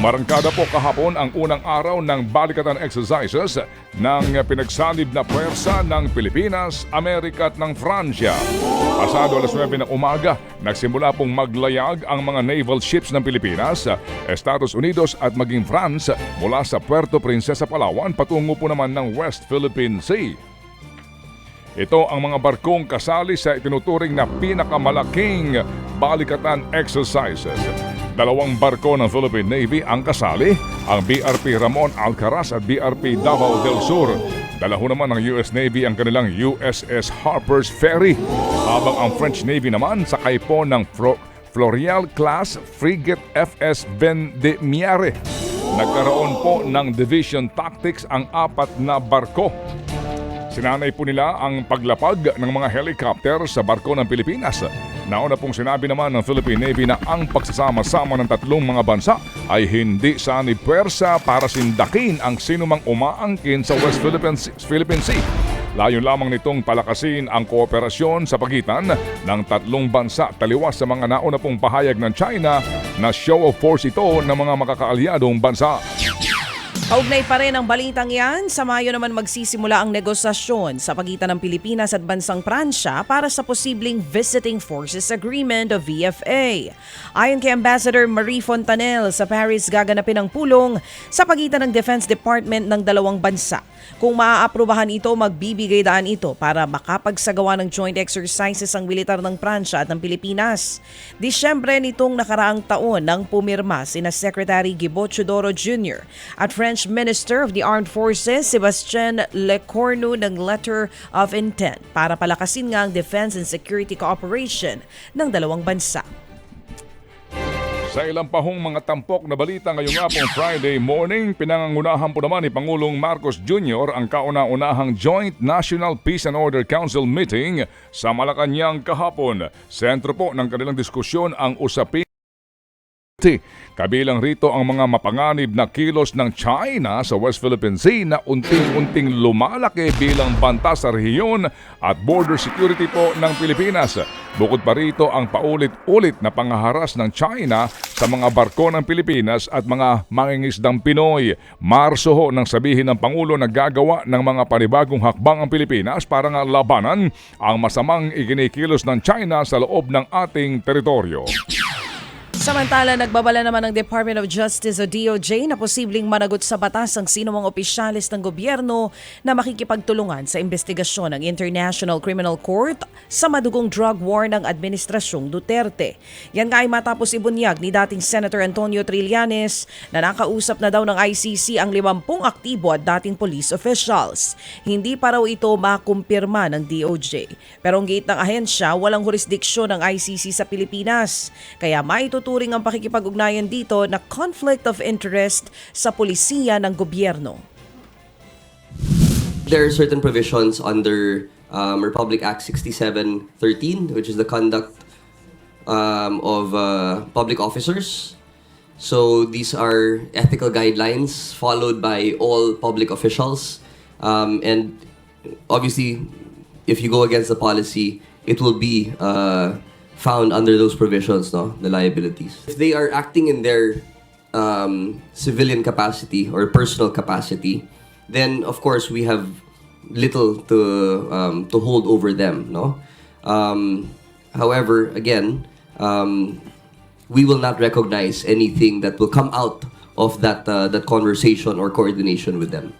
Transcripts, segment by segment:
Umarangkada po kahapon ang unang araw ng balikatan exercises ng pinagsanib na puwersa ng Pilipinas, Amerika at ng Fransya. Pasado alas 9 ng umaga, nagsimula pong maglayag ang mga naval ships ng Pilipinas, Estados Unidos at maging France mula sa Puerto Princesa, Palawan patungo po naman ng West Philippine Sea. Ito ang mga barkong kasali sa itinuturing na pinakamalaking balikatan exercises. Dalawang barko ng Philippine Navy ang kasali, ang BRP Ramon Alcaraz at BRP Davao del Sur. Dalaho naman ng US Navy ang kanilang USS Harper's Ferry, habang ang French Navy naman sakay po ng Fro- Florial Class Frigate FS Vendemiare. Nagkaroon po ng Division Tactics ang apat na barko. Sinanay po nila ang paglapag ng mga helicopter sa barko ng Pilipinas. Nauna pong sinabi naman ng Philippine Navy na ang pagsasama-sama ng tatlong mga bansa ay hindi sanib puwersa para sindakin ang sinumang umaangkin sa West Philippine Sea. Philippine lamang nitong palakasin ang kooperasyon sa pagitan ng tatlong bansa taliwas sa mga nauna pong pahayag ng China na show of force ito ng mga makakaalyadong bansa. Kaugnay pa rin ang balitang yan, sa Mayo naman magsisimula ang negosasyon sa pagitan ng Pilipinas at bansang Pransya para sa posibleng Visiting Forces Agreement o VFA. Ayon kay Ambassador Marie Fontanel, sa Paris gaganapin ang pulong sa pagitan ng Defense Department ng dalawang bansa. Kung maaaprubahan ito, magbibigay daan ito para makapagsagawa ng joint exercises ang militar ng Pransya at ng Pilipinas. Disyembre nitong nakaraang taon nang pumirma sina Secretary Gibo Chodoro Jr. at French Minister of the Armed Forces Sebastien Lecornu ng Letter of Intent para palakasin nga ang defense and security cooperation ng dalawang bansa. Sa ilang pahong mga tampok na balita ngayong nga pong Friday morning, pinangangunahan po naman ni Pangulong Marcos Jr. ang kauna-unahang Joint National Peace and Order Council meeting sa Malacanang kahapon. Sentro po ng kanilang diskusyon ang usapin Kabilang rito ang mga mapanganib na kilos ng China sa West Philippine Sea na unting-unting lumalaki bilang banta sa rehiyon at border security po ng Pilipinas. Bukod pa rito ang paulit-ulit na pangaharas ng China sa mga barko ng Pilipinas at mga mangingisdang Pinoy. Marso ho nang sabihin ng Pangulo na gagawa ng mga panibagong hakbang ang Pilipinas para nga labanan ang masamang ikinikilos ng China sa loob ng ating teritoryo. Samantala, nagbabala naman ng Department of Justice o DOJ na posibleng managot sa batas ang sinumang opisyalis ng gobyerno na makikipagtulungan sa investigasyon ng International Criminal Court sa madugong drug war ng Administrasyong Duterte. Yan nga ay matapos ibunyag ni dating Senator Antonio Trillanes na nakausap na daw ng ICC ang 50 aktibo at dating police officials. Hindi pa raw ito makumpirma ng DOJ. Pero ang gate ng ahensya, walang jurisdiksyon ng ICC sa Pilipinas. Kaya maituturing ang pakikipag-ugnayan dito na conflict of interest sa polisiya ng gobyerno. There are certain provisions under um, Republic Act 6713, which is the conduct um, of uh, public officers. So these are ethical guidelines followed by all public officials. Um, and obviously, if you go against the policy, it will be uh, found under those provisions, no, the liabilities. If they are acting in their um, civilian capacity or personal capacity, then of course we have little to um, to hold over them. No, um, however, again, um, we will not recognize anything that will come out of that uh, that conversation or coordination with them.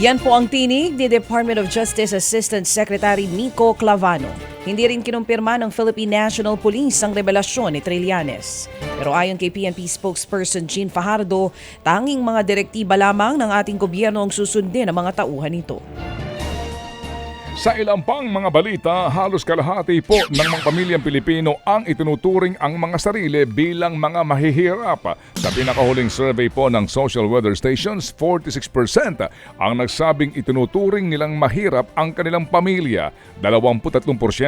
Yan po ang tinig ni Department of Justice Assistant Secretary Nico Clavano. Hindi rin kinumpirma ng Philippine National Police ang revelasyon ni Trillanes. Pero ayon kay PNP spokesperson Jean Fajardo, tanging mga direktiba lamang ng ating gobyerno ang susundin ng mga tauhan nito. Sa ilang pang mga balita, halos kalahati po ng mga pamilyang Pilipino ang itinuturing ang mga sarili bilang mga mahihirap. Sa pinakahuling survey po ng Social Weather Stations, 46% ang nagsabing itinuturing nilang mahirap ang kanilang pamilya. 23%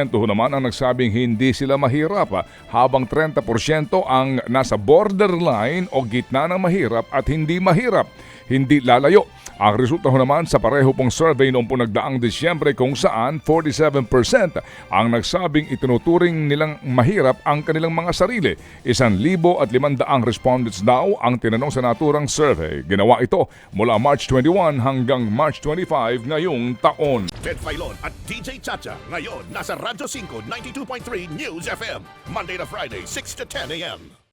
naman ang nagsabing hindi sila mahirap, habang 30% ang nasa borderline o gitna ng mahirap at hindi mahirap. Hindi lalayo ang resulta naman sa pareho pong survey noong po nagdaang Disyembre kung kung saan 47% ang nagsabing itinuturing nilang mahirap ang kanilang mga sarili. Isan libo at limandaang respondents daw ang tinanong sa naturang survey. Ginawa ito mula March 21 hanggang March 25 ngayong taon. Ted Filon at DJ Chacha. Ngayon, nasa Radyo 5, 92.3 News FM. Monday to Friday, 6 to 10 a.m.